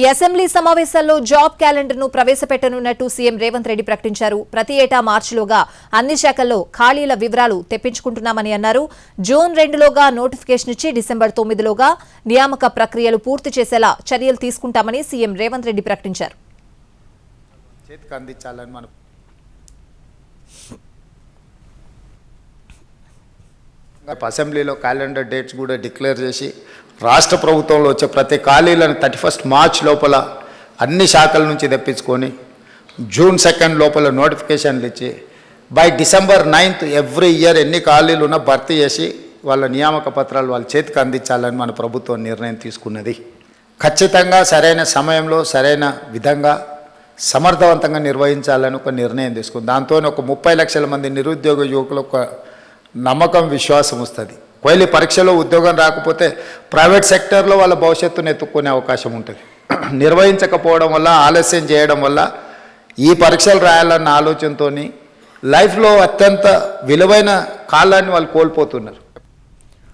ఈ అసెంబ్లీ సమావేశాల్లో జాబ్ క్యాలెండర్ను ప్రవేశపెట్టనున్నట్టు సీఎం రేవంత్ రెడ్డి ప్రకటించారు. ప్రతి ఏటా మార్చిలోగా అన్ని శాఖల్లో ఖాళీల వివరాలు తెప్పించుకుంటున్నామని అన్నారు. జూన్ రెండులోగా నోటిఫికేషన్ ఇచ్చి డిసెంబర్ తొమ్మిదిలోగా నియామక ప్రక్రియలు పూర్తి చేసేలా చర్యలు తీసుకుంటామని సీఎం రేవంత్ రెడ్డి ప్రకటించారు చేతికి అందించాలని మనం రేపు అసెంబ్లీలో క్యాలెండర్ డేట్స్ కూడా డిక్లేర్ చేసి రాష్ట్ర ప్రభుత్వంలో వచ్చే ప్రతి ఖాళీలను థర్టీ ఫస్ట్ మార్చ్ లోపల అన్ని శాఖల నుంచి తెప్పించుకొని జూన్ సెకండ్ లోపల నోటిఫికేషన్లు ఇచ్చి by December ninth every year ఎన్ని ఖాళీలు ఉన్నా భర్తీ చేసి వాళ్ళ నియామక పత్రాలు వాళ్ళ చేతికి అందించాలని మన ప్రభుత్వం నిర్ణయం తీసుకున్నది. ఖచ్చితంగా సరైన సమయంలో సరైన విధంగా సమర్థవంతంగా నిర్వహించాలని ఒక నిర్ణయం తీసుకుంది. దాంతో ఒక ముప్పై లక్షల మంది నిరుద్యోగ యువకులు ఒక నమ్మకం విశ్వాసం వస్తుంది. ఒకవేళ పరీక్షలో ఉద్యోగం రాకపోతే ప్రైవేట్ సెక్టర్లో వాళ్ళ భవిష్యత్తును ఎత్తుక్కునే అవకాశం ఉంటుంది. నిర్వహించకపోవడం వల్ల ఆలస్యం చేయడం వల్ల ఈ పరీక్షలు రాయాలన్న ఆలోచనతో లైఫ్లో అత్యంత విలువైన కాలాన్ని వాళ్ళు కోల్పోతున్నారు.